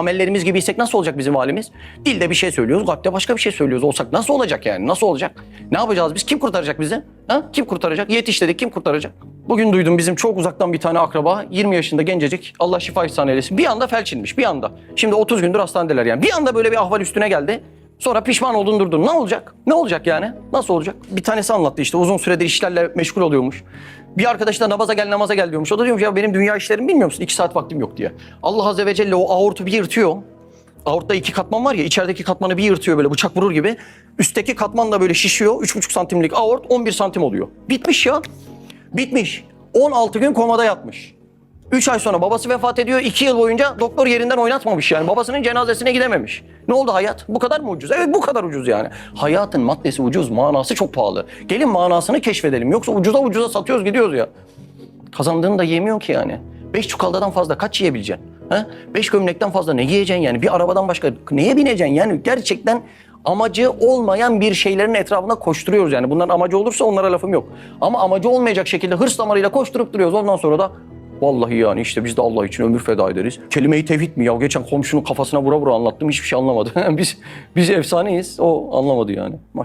Amellerimiz gibiysek nasıl olacak bizim halimiz? Dilde bir şey söylüyoruz, kalpte başka bir şey söylüyoruz olsak nasıl olacak yani? Nasıl olacak? Ne yapacağız biz? Kim kurtaracak bizi? Ha? Kim kurtaracak? Yetiş dedik, kim kurtaracak? Bugün duydum bizim çok uzaktan bir tane akraba, 20 yaşında gencecik, Allah şifa ihsan eylesin. Bir anda felç inmiş, bir anda. Şimdi 30 gündür hastanedeler yani. Bir anda böyle bir ahval üstüne geldi. Sonra pişman oldun durdun. Ne olacak? Ne olacak yani? Nasıl olacak? Bir tanesi anlattı işte uzun süredir işlerle meşgul oluyormuş. Bir arkadaş da namaza gel namaza gel diyormuş. O da diyormuş ya benim dünya işlerimi bilmiyor musun? İki saat vaktim yok diye. Allah Azze ve Celle o aortu bir yırtıyor. Aortta iki katman var ya içerideki katmanı bir yırtıyor böyle bıçak vurur gibi. Üstteki katman da böyle şişiyor. 3,5 santimlik aort 11 santim oluyor. Bitmiş ya. Bitmiş. 16 gün komada yatmış. 3 ay sonra babası vefat ediyor. 2 yıl boyunca doktor yerinden oynatmamış yani. Babasının cenazesine gidememiş. Ne oldu hayat? Bu kadar mı ucuz? Evet bu kadar ucuz yani. Hayatın maddesi ucuz, manası çok pahalı. Gelin manasını keşfedelim. Yoksa ucuza ucuza satıyoruz gidiyoruz ya. Kazandığını da yemiyor ki yani. Beş çukaldadan fazla kaç yiyebileceksin? Ha? Beş gömlekten fazla ne yiyeceksin yani? Bir arabadan başka neye bineceksin? Yani gerçekten amacı olmayan bir şeylerin etrafında koşturuyoruz yani. Bunların amacı olursa onlara lafım yok. Ama amacı olmayacak şekilde hırs damarıyla koşturup duruyoruz. Ondan sonra da vallahi yani işte biz de Allah için ömür feda ederiz. Kelime-i tevhid mi ya? Geçen komşunun kafasına vura vura anlattım hiçbir şey anlamadı. biz biz efsaneyiz. O anlamadı yani. Maşallah.